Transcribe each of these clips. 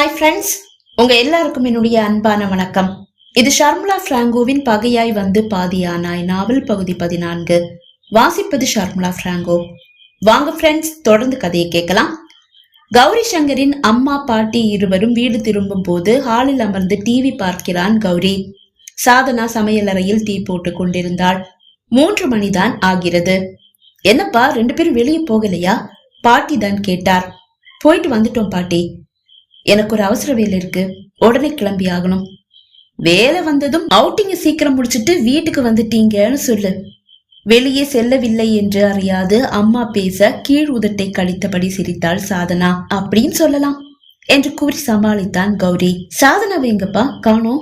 Hi friends உங்க எல்லாருக்கும் என்னுடைய அன்பான வணக்கம். இது ஷர்முலா பிராங்கோவின் பகையாய் வந்து பாதியானாய் நாவல் பகுதி பதினான்கு. வாசிப்பது ஷர்முலா பிராங்கோ. வாங்க ஃப்ரெண்ட்ஸ் தொடர்ந்து கதையை கேட்கலாம். கௌரி சங்கரின் அம்மா பாட்டி இருவரும் வீடு திரும்பும் போது ஹாலில் அமர்ந்து டிவி பார்க்கிறான் கௌரி. சாதனா சமையலறையில் டீ போட்டு கொண்டிருந்தாள். மூன்று மணிதான் ஆகிறது. என்னப்பா ரெண்டு பேரும் வெளியே போகலையா? பாட்டி தான் கேட்டார். போயிட்டு வந்துட்டோம் பாட்டி. எனக்கு ஒரு அவசர வேலை இருக்கு. உடனே கிளம்பி ஆகணும். வேலை வந்ததும் அவுட்டிங்க சீக்கிரம் முடிச்சிட்டு வீட்டுக்கு வந்துட்டீங்கன்னு சொல்லு. வெளியே செல்லவில்லை என்று அறியாது அம்மா பேச கீழ் உதட்டை கழித்தபடி சிரித்தாள் சாதனா. அப்படின்னு சொல்லலாம் என்று கூறி சமாளித்தான் கௌரி. சாதனாவை எங்கப்பா? காணோம்.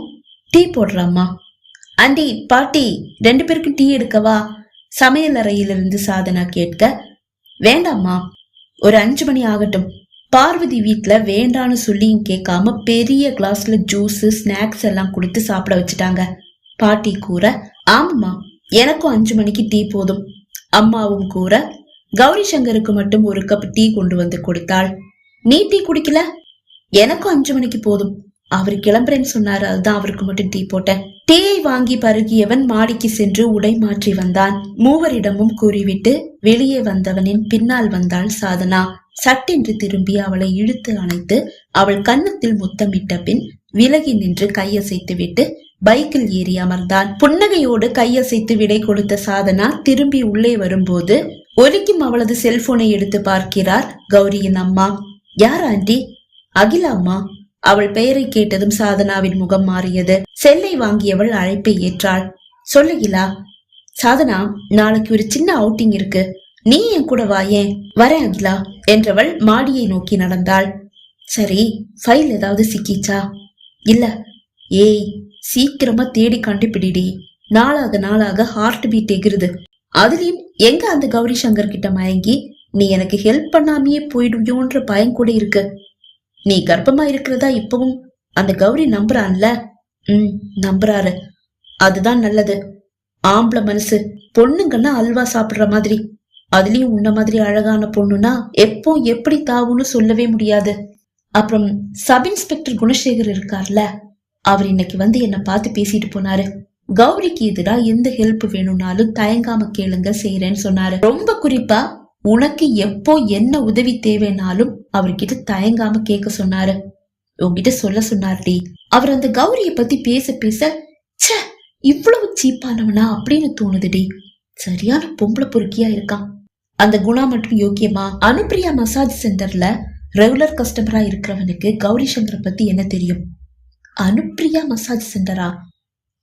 டீ போடுறாம்மா ஆண்டி பாட்டி ரெண்டு பேருக்கும் டீ எடுக்கவா? சமையல் அறையிலிருந்து சாதனா கேட்க வேண்டாம்மா. ஒரு அஞ்சு மணி ஆகட்டும். பார்வதி வீட்டில் வேண்டான்னு சொல்லியும் கேட்காம பெரிய கிளாஸ்ல ஜூஸு ஸ்நாக்ஸ் எல்லாம் கொடுத்து சாப்பிட வச்சுட்டாங்க. பாட்டி கூற ஆமாம்மா எனக்கும் அஞ்சு மணிக்கு டீ போதும். அம்மாவும் கூற கௌரி சங்கருக்கு மட்டும் ஒரு கப் டீ கொண்டு வந்து கொடுத்தாள். நீ டீ குடிக்கல? எனக்கும் அஞ்சு மணிக்கு போதும். அவர் கிளம்புறேன்னு சொன்னாரு அதுதான் அவருக்கு மட்டும் டீ போட்டேன். டீயை வாங்கி பருகியவன் மாடிக்கு சென்று உடை மாற்றி வந்தான். மூவரிடமும் கூறிவிட்டு வெளியே வந்தவனின் பின்னால் வந்தாள் சாதனா. சட்டென்று திரும்பி அவளை இழுத்து அணைத்து அவள் கன்னத்தில் முத்தமிட்ட பின் விலகி நின்று கையசைத்து விட்டு பைக்கில் ஏறி அமர்ந்தான். புன்னகையோடு கையசைத்து விடை கொடுத்த சாதனா திரும்பி உள்ளே வரும்போது ஒலிக்கும் அவளது செல்போனை எடுத்து பார்க்கிறார் கௌரியின் அம்மா. யார் ஆண்டி? அகிலாம்மா அவள் பெயரை கேட்டதும் சாதனாவின் முகம் மாறியது. செல்லை வாங்கியவள் அழைப்பை ஏற்றாள். சொல்லுகிலா சாதனா நாளைக்கு ஒரு சின்ன அவுட்டிங் இருக்கு. நீ என் கூட வாயேன் வரேன் அகிலா. என்றவள் மாடியை நோக்கி நடந்தாள். சரி ஃபைல் ஏதாவது சிக்கிச்சா? இல்ல. ஏய் சீக்கிரமா தேடி கண்டுபிடிடி. நாளாக நாளாக ஹார்ட் பீட் எகிருது. அதுலயும் எங்க அந்த கௌரி சங்கர் கிட்ட மயங்கி நீ எனக்கு ஹெல்ப் பண்ணாமையே போயிடுவியோன்ற பயம் கூட இருக்கு. நீ கர்ப்பமா இருக்கிறதா இப்பவும்? அந்த கௌரி நம்புறான்ல. ம் நம்புறாரு. அதுதான் நல்லது. ஆம்பளை மனசு. பொண்ணுங்கன்னா அல்வா சாப்பிடுற மாதிரி. அதுலயும் உன்ன மாதிரி அழகான பொண்ணுனா எப்போ எப்படி தாவுன்னு சொல்லவே முடியாது. அப்புறம் சப் இன்ஸ்பெக்டர் குணசேகர் இருக்கார்ல அவர் இன்னைக்கு வந்து என்ன பார்த்து பேசிட்டு போனாரு. கௌரிக்கு எதிரா எந்த ஹெல்ப் வேணும்னாலும் தயங்காம கேளுங்க செய்யறேன்னு சொன்னாரு. ரொம்ப குறிப்பா உனக்கு எப்போ என்ன உதவி தேவைனாலும் அவர்கிட்ட தயங்காம கேட்க சொன்னாரு. உன்கிட்ட சொல்ல சொன்னார்டி அவர் அந்த கௌரிய பத்தி பேச பேச ச்சே இவ்வளவு சீப்பானவனா அப்படின்னு தோணுதுடி சரியான பொம்பளை பொறுக்கியா இருக்கான். அந்த குணா மற்றும் யோக்கியமா அனுப்பிரியா மசாஜ் சென்டர்ல ரெகுலர் கஸ்டமரா இருக்கிறவனுக்கு கௌரி சங்கரை பத்தி என்ன தெரியும்? அனுப்பிரியா மசாஜ் சென்டரா?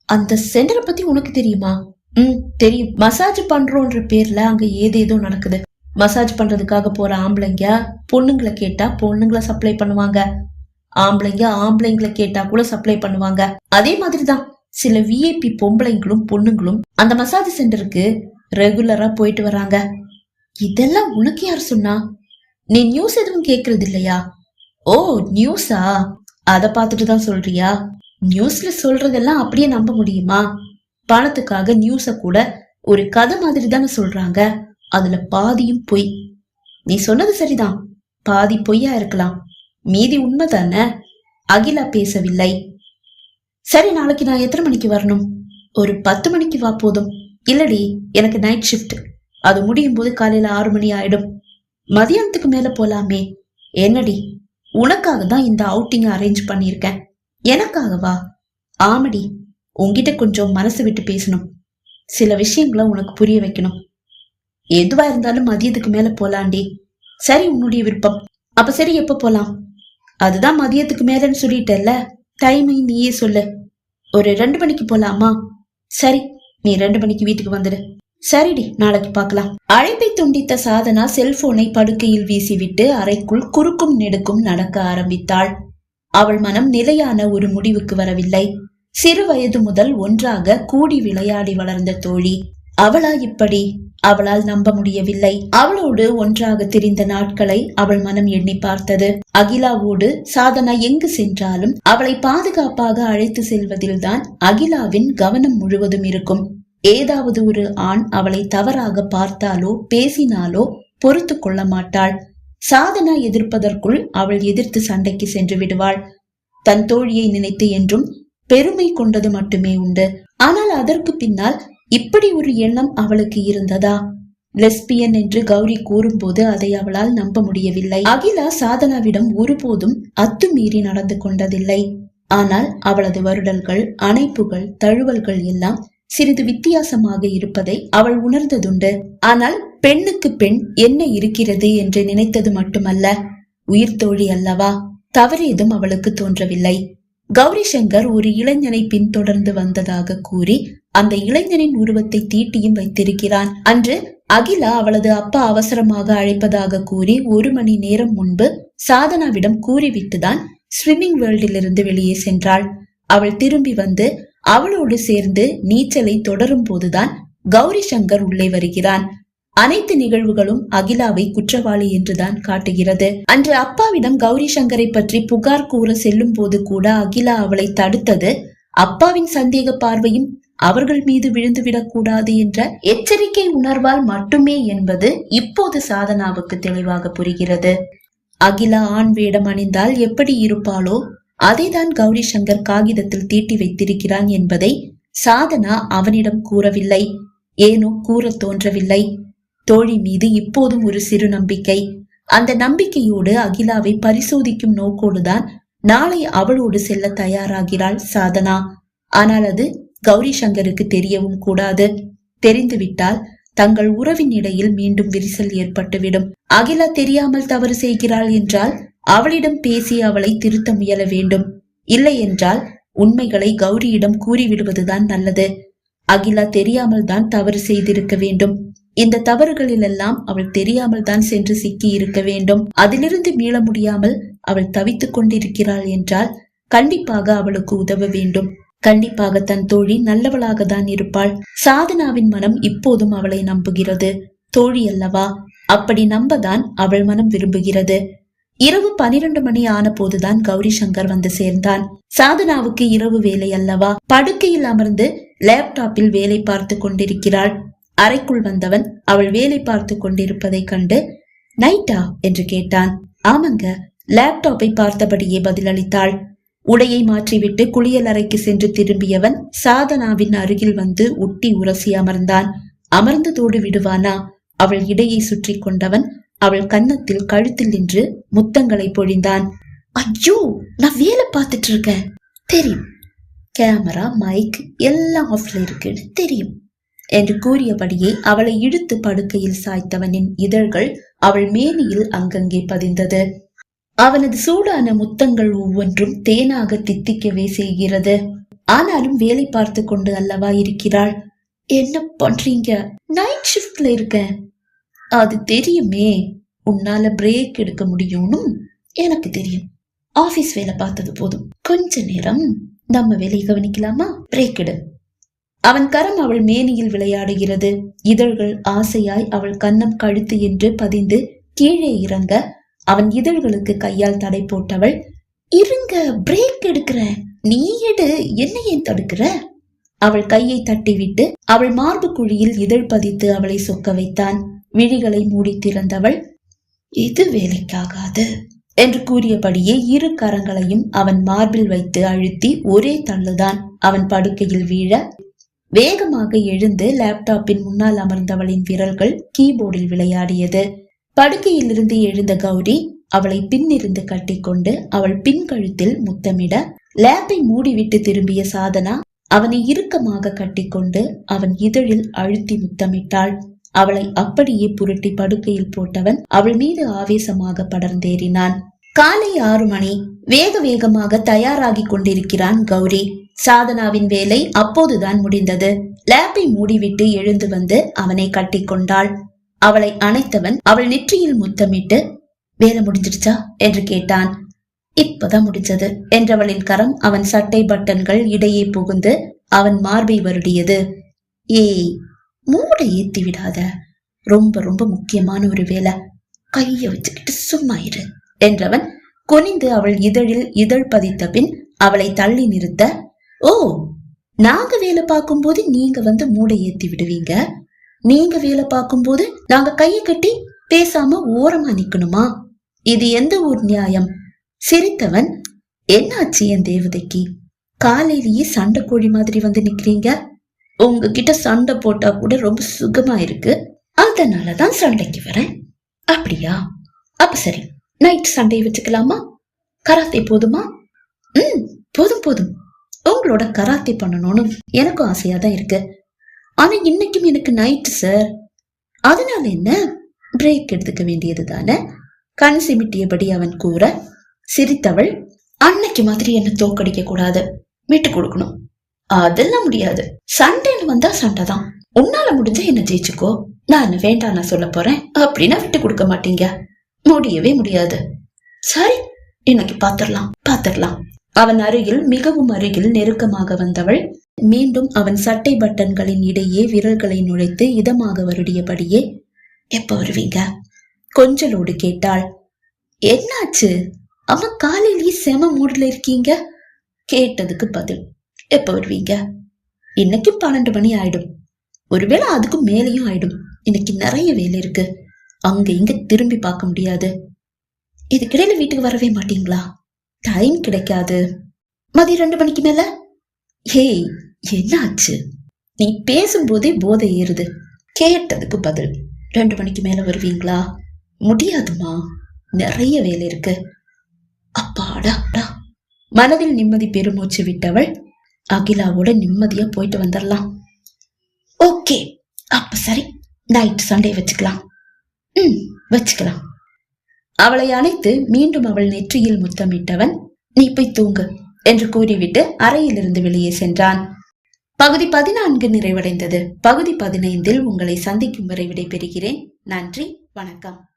அந்த சென்டரை பத்தி உனக்கு தெரியுமா? ம் தெரியும். மசாஜ் பண்றோன்ற பேர்ல அங்க ஏதேதோ நடக்குது. மசாஜ் பண்றதுக்காக போற ஆம்பளைங்க பொண்ணுங்களை கேட்டா பொண்ணுங்களை சப்ளை பண்ணுவாங்க. ஆம்பளைங்க ஆம்பளைங்களை கேட்டா கூட சப்ளை பண்ணுவாங்க. அதே மாதிரிதான் சில விஐபி பொம்பளைங்களும் பொண்ணுங்களும் அந்த மசாஜ் சென்டருக்கு ரெகுலரா போயிட்டு வராங்க. இதெல்லாம் உனக்கு யார் சொன்னா? நீ நியூஸ் எதுவும் கேக்குறது இல்லையா? ஓ நியூஸா அத பார்த்துட்டு தான் சொல்றியா? நியூஸ்ல சொல்றதெல்லாம் அப்படியே நம்ப முடியுமா? பணத்துக்காக நியூஸ கூட ஒரு கதை மாதிரி தானே சொல்றாங்க. அதுல பாதியும் பொய். நீ சொன்னது சரிதான். பாதி பொய்யா இருக்கலாம். மீதி உண்மை தானே? அகிலா பேசவில்லை. சரி நாளைக்கு நான் எத்தனை மணிக்கு வரணும்? ஒரு பத்து மணிக்கு வா போதும். இல்லடி எனக்கு நைட் ஷிஃப்ட் அது முடியும் போது காலையில ஆறு மணி ஆயிடும். மதியானத்துக்கு மேல போலாமே. என்னடி? உனக்காக தான் இந்த அவுட்டிங் அரேஞ்ச் பண்ணியிருக்கேன். எனக்காகவா? ஆமடி. உன்கிட்ட கொஞ்சம் மனசு விட்டு பேசணும். சில விஷயங்களை உனக்கு புரிய வைக்கணும். எதுவா இருந்தாலும் மதியத்துக்கு மேல போலாண்டி. சரி உன்னுடைய விருப்பம். அப்ப சரி எப்ப போலாம்? அதுதான் மதியத்துக்கு மேலன்னு சொல்லிட்டல்ல. டைமையும் நீயே சொல்லு. ஒரு ரெண்டு மணிக்கு போலாமா? சரி நீ ரெண்டு மணிக்கு வீட்டுக்கு வந்துடு சரிடி நாளைக்கு பார்க்கலாம். அழைப்பை துண்டித்த சாதனா செல்போனை படுக்கையில் வீசிவிட்டு அறைக்குள் குறுக்கும் நெடுக்கும் நடக்க ஆரம்பித்தாள். அவள் மனம் நிலையான ஒரு முடிவுக்கு வரவில்லை. சிறு வயது முதல் ஒன்றாக கூடி விளையாடி வளர்ந்த தோழி. அவளா இப்படி? அவளால் நம்ப முடியவில்லை. அவளோடு ஒன்றாக திரிந்த நாட்களை அவள் மனம் எண்ணி பார்த்தது. அகிலாவோடு சாதனா எங்கு சென்றாலும் அவளை பாதுகாப்பாக அழைத்து செல்வதில்தான் அகிலாவின் கவனம் முழுவதும் இருக்கும். ஏதாவது ஒரு ஆண் அவளை தவறாக பார்த்தாலோ பேசினாலோ பொறுத்து கொள்ள மாட்டாள். சாதனா எதிர்ப்பதற்குள் அவள் எதிர்த்து சண்டைக்கு சென்று விடுவாள். தன் தோழியை நினைத்து என்றும் பெருமை கொண்டது மட்டுமே உண்டு. ஆனால் அதற்கு பின்னால் இப்படி ஒரு எண்ணம் அவளுக்கு இருந்ததா? லெஸ்பியன் என்று கௌரி கூறும்போது அதை அவளால் நம்ப முடியவில்லை. அகிலா சாதனாவிடம் ஒருபோதும் அத்துமீறி நடந்து கொண்டதில்லை. ஆனால் அவளது வருடல்கள் அணைப்புகள் தழுவல்கள் எல்லாம் சிறிது வித்தியாசமாக இருப்பதை அவள் உணர்ந்ததுண்டு. ஆனால் பெண்ணுக்கு பெண் என்ன இருக்கிறது? என்று நினைத்தது மட்டுமல்ல. உயிர் தோழி அல்லவா? தவறேதும் அவளுக்கு தோன்றவில்லை. கௌரி சங்கர் ஒரு இளைஞனை பின்தொடர்ந்து வந்ததாக கூறி அந்த இளைஞனின் உருவத்தை தீட்டியும் வைத்திருக்கிறான். அன்று அகிலா அவளது அப்பா அவசரமாக அழைப்பதாக கூறி ஒரு மணி நேரம் முன்பு சாதனாவிடம் கூறிவிட்டுதான் ஸ்விம்மிங் வேர்ல்டிலிருந்து வெளியே சென்றாள். அவள் திரும்பி வந்து அவளோடு சேர்ந்து நீச்சலை தொடரும் போதுதான் கௌரி சங்கர் உள்ளே வருகிறான். அனைத்து நிகழ்வுகளும் அகிலாவை குற்றவாளி என்றுதான் காட்டுகிறது. அன்று அப்பாவிடம் கௌரி சங்கரை பற்றி புகார் கூற செல்லும் போது கூட அகிலா அவளை தடுத்தது அப்பாவின் சந்தேக பார்வையும் அவர்கள் மீது விழுந்துவிடக் கூடாது என்ற எச்சரிக்கை உணர்வால் மட்டுமே என்பது இப்போது சாதனாவுக்கு தெளிவாக புரிகிறது. அகிலா ஆண் வேடம் அணிந்தால் எப்படி இருப்பாளோ அதைதான் கௌரி சங்கர் காகிதத்தில் தீட்டி வைத்திருக்கிறான் என்பதை சாதனா அவனிடம் கூறவில்லை. ஏனோ கூற தோன்றவில்லை. தோழி மீது இப்போதும் ஒரு சிறு நம்பிக்கை அந்த நம்பிக்கையோடு அகிலாவை பரிசோதிக்கும் நோக்கோடுதான் நாளை அவளோடு செல்ல தயாராகிறாள் சாதனா. ஆனால் அது கௌரி சங்கருக்கு தெரியவும் கூடாது. தெரிந்துவிட்டால் தங்கள் உறவின் இடையில் மீண்டும் விரிசல் ஏற்பட்டுவிடும். அகிலா தெரியாமல் தவறு செய்கிறாள் என்றால் அவளிடம் பேசி அவளை திருத்த முயல வேண்டும். இல்லை என்றால் உண்மைகளை கௌரியிடம் கூறிவிடுவதுதான் நல்லது. அகிலா தெரியாமல் தான் தவறு செய்திருக்க வேண்டும். இந்த தவறுகளிலெல்லாம் அவள் தெரியாமல் தான் சென்று சிக்கி இருக்க வேண்டும். அதிலிருந்து மீள முடியாமல் அவள் தவித்துக் கொண்டிருக்கிறாள் என்றால் கண்டிப்பாக அவளுக்கு உதவ வேண்டும். கண்டிப்பாக தன் தோழி நல்லவளாக தான் இருப்பாள். சாதனாவின் மனம் இப்போதும் அவளை நம்புகிறது. தோழி அல்லவா? அப்படி நம்பதான் அவள் மனம் விரும்புகிறது. இரவு பனிரெண்டு மணி ஆன போதுதான் கௌரி சங்கர் வந்து சேர்ந்தான். சாதனாவுக்கு இரவு வேலை அல்லவா? படுக்கையில் அமர்ந்து லேப்டாப்பில் வேலை பார்த்து கொண்டிருக்கிறாள். அறைக்குள் வந்தவன் அவள் வேலை பார்த்து கொண்டிருப்பதை கண்டு நைட்டா? என்று கேட்டான். ஆமாங்க. லேப்டாப்பை பார்த்தபடியே பதிலளித்தாள். உடையை மாற்றிவிட்டு குளியல் அறைக்கு சென்று திரும்பியவன் சாதனாவின் அருகில் வந்து உட்டி உரசி அமர்ந்தான். அமர்ந்ததோடு விடுவானா? அவள் இடையை சுற்றி கொண்டவன் அவள் கன்னத்தில் கழுத்தில் நின்று முத்தங்களை பொழிந்தான். ஐயோ நான் வேலை பார்த்துட்டு இருக்கேன். தெரியும். கேமரா மைக் எல்லாம் ஆஃப்ல இருக்குன்னு தெரியும். என்று கூறியபடியே அவளை இழுத்து படுக்கையில் சாய்த்தவனின் இதழ்கள் அவள் மேனியில் அங்கங்கே பதிந்தது. அவனது சூடான முத்தங்கள் ஒவ்வொன்றும் தேனாக தித்திக்கவே செய்கிறது. ஆனாலும் வேலை பார்த்து கொண்டு அல்லவா இருக்கிறாள்? என்ன பண்றீங்க? நைட் ஷிஃப்ட்ல இருக்கேன். அது தெரியுமே. உன்னால பிரேக் எடுக்க முடியும்னு எனக்கு தெரியும். ஆபீஸ் வேலை பார்த்தது போதும். கொஞ்ச நேரம் நம்ம வேலையை கவனிக்கலாமா? பிரேக் எடு. அவன் கரம் அவள் மேனியில் விளையாடுகிறது. இதழ்கள் ஆசையாய் அவள் கன்னம் கழுத்து என்று பதிந்து கீழே இறங்க அவன் இதழ்களுக்கு கையால் தடை போட்டவள் இருங்க பிரேக் எடுக்கிற. நீ எடு என்ன ஏன் தடுக்கிற. அவள் கையை தட்டிவிட்டு அவள் மார்பு குழியில் இதழ் பதித்து அவளை சொக்க வைத்தான். விழிகளை மூடி திறந்தவள் இது வேலைக்காகாது. என்று கூறியபடியே இரு கரங்களையும் அவன் மார்பில் வைத்து அழுத்தி ஒரே தள்ளுதான். அவன் படுக்கையில் வீழ வேகமாக எழுந்து லேப்டாப்பின் முன்னால் அமர்ந்தவளின் விரல்கள் கீபோர்டில் விளையாடியது. படுக்கையிலிருந்து எழுந்த கௌரி அவளை பின்னிருந்து கட்டிக்கொண்டு அவள் பின் கழுத்தில் முத்தமிட லேப்பை மூடிவிட்டு திரும்பிய சாதனா அவனை இறுக்கமாக கட்டிக்கொண்டு அவன் இதழில் அழுத்தி முத்தமிட்டாள். அவளை அப்படியே புரட்டி படுக்கையில் போட்டவன் அவள் மீது ஆவேசமாக படர்ந்தேறினான். காலை ஆறு மணி. வேக வேகமாக தயாராகி கொண்டிருக்கிறான் கௌரி. சாதனாவின் வேலை அப்போதுதான் முடிந்தது. லேப்பை மூடிவிட்டு எழுந்து வந்து அவனை கட்டிக்கொண்டாள். அவளை அணைத்தவன் அவள் நெற்றியில் முத்தமிட்டு வேலை முடிஞ்சிடுச்சா? என்று கேட்டான். இப்பதான் முடிஞ்சது என்றவளின் கரம் அவன் சட்டை பட்டன்கள் இடையே புகுந்து அவன் மார்பை வருடியது. ஏய் மூட ஏத்தி விடாத. ரொம்ப ரொம்ப முக்கியமான ஒரு வேலை. கைய வச்சுக்கிட்டு சும்மா இரு என்றவன் குனிந்து அவள் இதழில் இதழ் பதித்த பின் அவளை தள்ளி நிறுத்த ஓ நாங்க வேலை பார்க்கும்போது நீங்க வந்து மூடை ஏத்தி விடுவீங்க? நீங்க வேலை பார்க்கும்போது நாங்க கையை கட்டி பேசாம ஓரமா நிக்கணுமா? இது எந்த ஊர் நியாயம்? சிரித்தவன் என்னாச்சு என் தேவதைக்கு? காலையிலேயே சண்டை கோழி மாதிரி வந்து நிக்கிறீங்க? உங்ககிட்ட சண்டை போட்டா கூட ரொம்ப சுகமா இருக்கு. அதனாலதான் சண்டைக்கு வரேன். அப்படியா? அப்ப சரி நைட் சண்டையை வச்சுக்கலாமா? கராத்தே போதுமா? ம் போதும் போதும். உங்களோட கராத்தே பண்ணணும்னு எனக்கும் ஆசையா தான் இருக்கு. ஆனா இன்னைக்கும் எனக்கு நைட்டு சார் அதனால என்ன? பிரேக் எடுத்துக்க வேண்டியது தானே கண் சிமிட்டியபடி அவன் கூற சிரித்தவள் அன்னைக்கு மாதிரி என்ன தோக்கடிக்க கூடாது. விட்டு கொடுக்கணும். அதெல்லாம் முடியாது. சண்டைன்னு வந்தா சண்டை தான். உன்னால முடிஞ்ச என்ன ஜெயிச்சுக்கோ? நான் வேண்டாம் நான் சொல்ல போறேன். அப்படின்னா விட்டு கொடுக்க மாட்டீங்க. முடியவே முடியாது. சரி இன்னைக்கு பாத்திரலாம். பாத்திரலாம். அவன் அருகில் மிகவும் அருகில் நெருக்கமாக வந்தவள் மீண்டும் அவன் சட்டை பட்டன்களின் இடையே விரல்களை நுழைத்து இதமாக வருடியபடியே எப்ப வருவீங்க? கொஞ்சலோடு கேட்டாள். என்னாச்சு? அம்மா காலையிலேயே செம மூடில் இருக்கீங்க? கேட்டதுக்கு பதில் எப்ப வருவீங்க? இன்னைக்கு பன்னெண்டு மணி ஆயிடும். ஒருவேளை அதுக்கும் மேலேயும் ஆயிடும். இன்னைக்கு நிறைய வேலை இருக்கு. அங்க இங்க திரும்பி பார்க்க முடியாது. இதுக்கிடையில வீட்டுக்கு வரவே மாட்டீங்களா? டைம் கிடைக்காது. மதியம் ரெண்டு மணிக்கு மேல? ஹேய் என்னாச்சு? நீ பேசும்போதே போதை ஏறுது. கேட்டதுக்கு பதில் ரெண்டு மணிக்கு மேல வருவீங்களா? முடியாதுமா நிறைய வேலை இருக்கு. அப்பாடா மனதில் நிம்மதி பெருமூச்சு விட்டவள் அகிலாவோட நிம்மதியா போயிட்டு வந்துடலாம் ஓகே அப்ப சரி. நைட் சண்டே வச்சுக்கலாம். ம் வச்சுக்கலாம். அவளை அணைத்து மீண்டும் அவள் நெற்றியில் முத்தமிட்டவன் நீ போய் தூங்கு என்று கூறிவிட்டு அறையிலிருந்து வெளியே சென்றான். பகுதி பதினான்கு நிறைவடைந்தது. பகுதி பதினைந்தில் உங்களை சந்திக்கும் வரை விடைபெறுகிறேன். நன்றி. வணக்கம்.